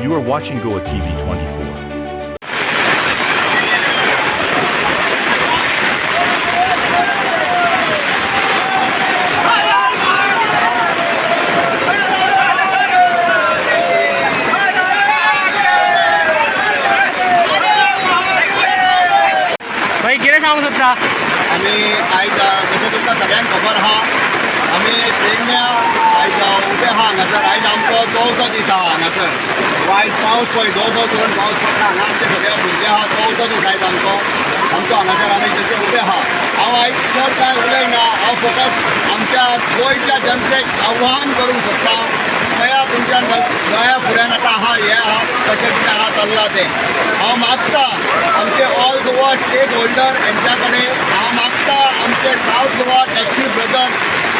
You are watching Goa TV 24. भाई कितें सांगूंक सोदता आमी आयज अ, जशें तुमकां सगळ्यांक खबर आहा आमी पेडण्या आयज अ, उबे आहा हांगासर आयज आमचो चवथो दीस आहा हांगासर वायट पावस पळय दो दो करून पावस पडटा हांगा आमचे सगळे भुरगे आहा चवथो दीस आयज आमचो. आमचो हांगासर आमी जशे उबे आहा हांव आयज चड कांय उलयना हांव फकत आमच्या गोंयच्या जनतेक आव्हान करूंक सोदता गोंया तुमच्या गोंया फुड्यान आतां आहा हें आहा कशें कितें आहा चल्लां तें. हांव मागता आमचे ऑल गोवा स्टेक होल्डर हेंच्या कडेन हांव मागता आमचे सावथ गोवा टॅक्सी ब्रदर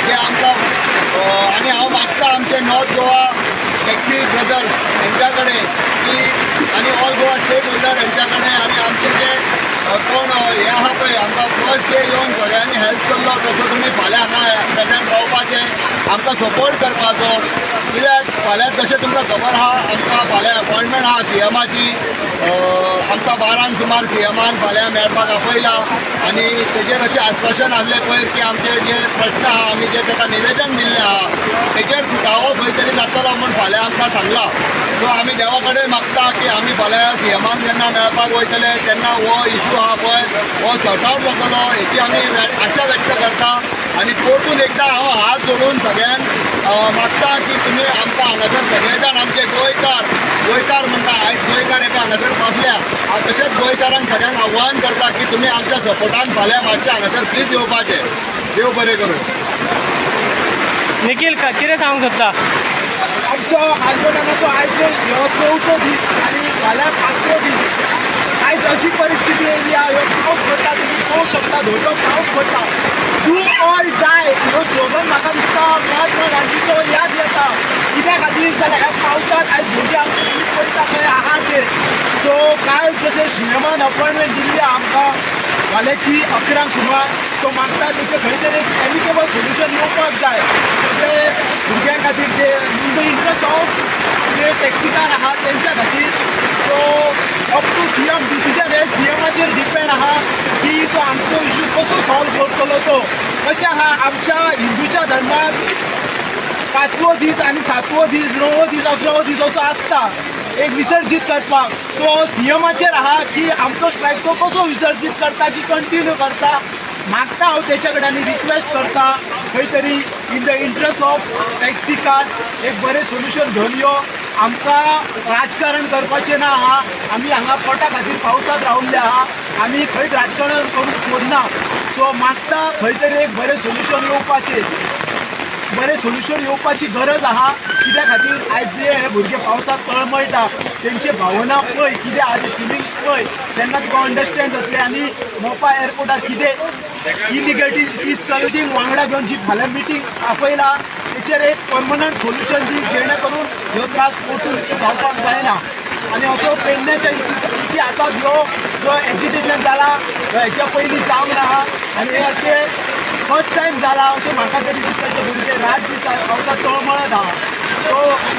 जे आमकां आनी हांव मागता आमचे नॉर्थ गोवा टॅक्सी ब्रदर यांच्याकडे की आणि ऑल गोवा स्टेट होल्डर यांच्याकडे आणि आमचे जे कोण हे आहा पळय आमकां फर्स्ट डे येवन सगळ्यांनी हेल्प केल्लो तसो तुमी फाल्यां हांगा प्रेजेंट रावपाचें आमकां सपोर्ट करपाचो कित्याक म्हणजे फाल्यां जशें तुमकां खबर आहा आमकां फाल्यां अपॉयंटमेंट आहा सी एमाची आमकां बारांक सुमार सी एमान फाल्यां मेळपाक आपयला. आनी तेजेर अशें आश्वासन आसलें पयर की आमचे जे प्रश्न आहा आमी जे ताका निवेदन दिल्लें आहा तेजेर सुटावो खंय तरी जातलो म्हूण फाल्यां आमकां सांगला. सो आमी देवा कडेन मागता की आमी फाल्यां सी एमान जेन्ना मेळपाक वयतले तेन्ना हो इशू आहा पळय हो सॉर्ट आवट जातलो हेची आमी आशा व्यक्त करता. आनी परतून एकदां हांव हात जोडून सगळ्यांक मागता की तुमी आमकां हांगासर सगळे जाण आमचे गोंयकार गोंयकार म्हणटा आयज गोंयकार एका हांगासर पावल्या हांव तशेंच गोंयकारांक सगळ्यांक आव्हान करता की तुमी आमच्या सपोर्टान फाल्यां मातशें हांगासर प्लीज येवपाचें देव बरें करूं निखील कितें सांगूंक सोदता आमचो आंदोलनाचो आयज ह्यो चवथो दीस आनी फाल्यां पांचवो दीस. आयज अशी परिस्थिती येयली आहा ह्यो पावस पडटा तुमी पळोवंक शकता धोडो पावस पडटा डू ऑर जाय ह्यो स्लोगन म्हाका दिसता महात्मा गांधीचो याद येता. कित्या खातीर जाल्यार ह्या पावसांत आयज भुरगे आमचे न्यूज पडटा खंय आहा ते सो काल जशें सिनेमान अपॉयंटमेंट दिल्ली आमकां फाल्यांची अकरांक सुमार तो मागता तेचे खंय तरी एक एमिकेबल सोल्युशन येवपाक जाय. ते भुरग्यां खातीर जे इन द इंट्रस्ट ऑफ जे टॅक्सीकार आहा तेंच्या खातीर so up to C M decision हे सी एमाचेर डिपेंड आहा की तो आमचो इशू कसो सॉल्व करतलो तो. कशें आहा आमच्या हिंदूच्या धर्मात पांचवो दीस आनी सातवो दीस णवो दीस अकरावो दीस असो आसता एक विसर्जीत करपाक तो नियमाचेर आहा की आमचो स्ट्रायक तो कसो विसर्जीत करता की कंटिन्यू करता? मागता हांव त्याच्याकडे कडेन रिक्वेस्ट करता. खंय तरी in the interest of taxi car एक बरें सोल्युशन घेवन यो आमकां राजकारण करपाचें ना आहा आमी हांगा पोटा खातीर पावसांत रावल्ले आहा आमी खंयच राजकारण करूंक सोदना सो मागता खंय तरी एक बरें सोल्युशन येवपाचें बरें सोल्युशन येवपाची गरज आहा कित्या खातीर आयज जे हे भुरगे पावसांत तळमळटा तेंचे भावना पळय कितें आहा ते फिलिंग्स पळय तेन्ना तुका अंडरस्टँड जातलें आनी मोपा एअरपोर्टार कितें इलिगेलिटी चलती वांगडा घेवन जी फाल्यां मिटींग आपयला तेचेर एक पर्मनंट सोल्युशन दी जेणे करून ह्यो त्रास परतून जावपाक जायना. आनी असो पेडण्याच्या इतिहासात इतिहासांत ह्यो जो एज्युकेशन जाला हेच्या पयलीं जावंक ना आनी हे अशें फर्स्ट टायम जाला अशें म्हाका तरी दिसता ते भुरगे रात दीस पावसांत तळमळत आहा सो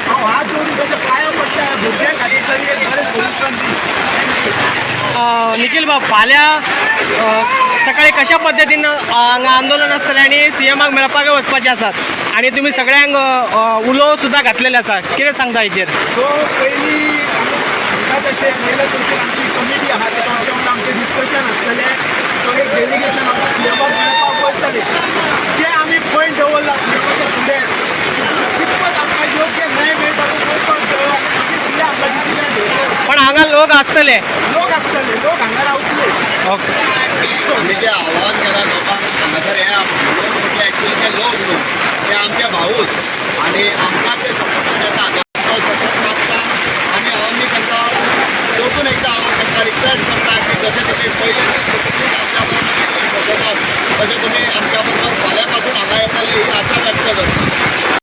हांव हात जोडून तेजे पांयां पडटा भुरग्यां खातीर तरी एक बरें सोल्युशन दी निखील निखिल बाब फाल्यां सकाळी कशा पद्दतीन हांगा आंदोलन आसतलें आनी सी एमाक मेळपाक वचपाचे आसात आनी तुमी सगळ्यांक उलोव उलो सुद्दां घातलेले आसा कितें सांगता हेचेर सो पयलीं तशें गेल्या सुरक्षेत आमची कमिटी आहा तेका आमचें डिस्कशन आसतलें सो डेलिगेशन आमकां सिलेबस मेळपाक वयतलें जे आमी पॉयंट दवरला सिलेबसा फुडें कितपत आमकां योग्य न्याय मेळटा तो पळोवपाक जाय आनी मागीर फुडें आमकां डिसिजन घेवचें पण हांगा लोक आसतले लोक आसतले लोक हांगा रावतले ओके. आमी जे आव्हान केलां लोकांक हांगासर हे म्हणजे एक्चुली ते लोक न्हू ते आमचे भाऊच. आनी आमकां ते सपोर्टान येता आमचो सपोर्ट मागता आनी हांव मी तांकां परतून एकदां हांव तांकां रिक्वेस्ट करता की जशें तुमी पयले आमच्या बरोबर तशें तुमी आमच्या बरोबर फाल्यां पासून हांगा येतले ही आशा व्यक्त करता.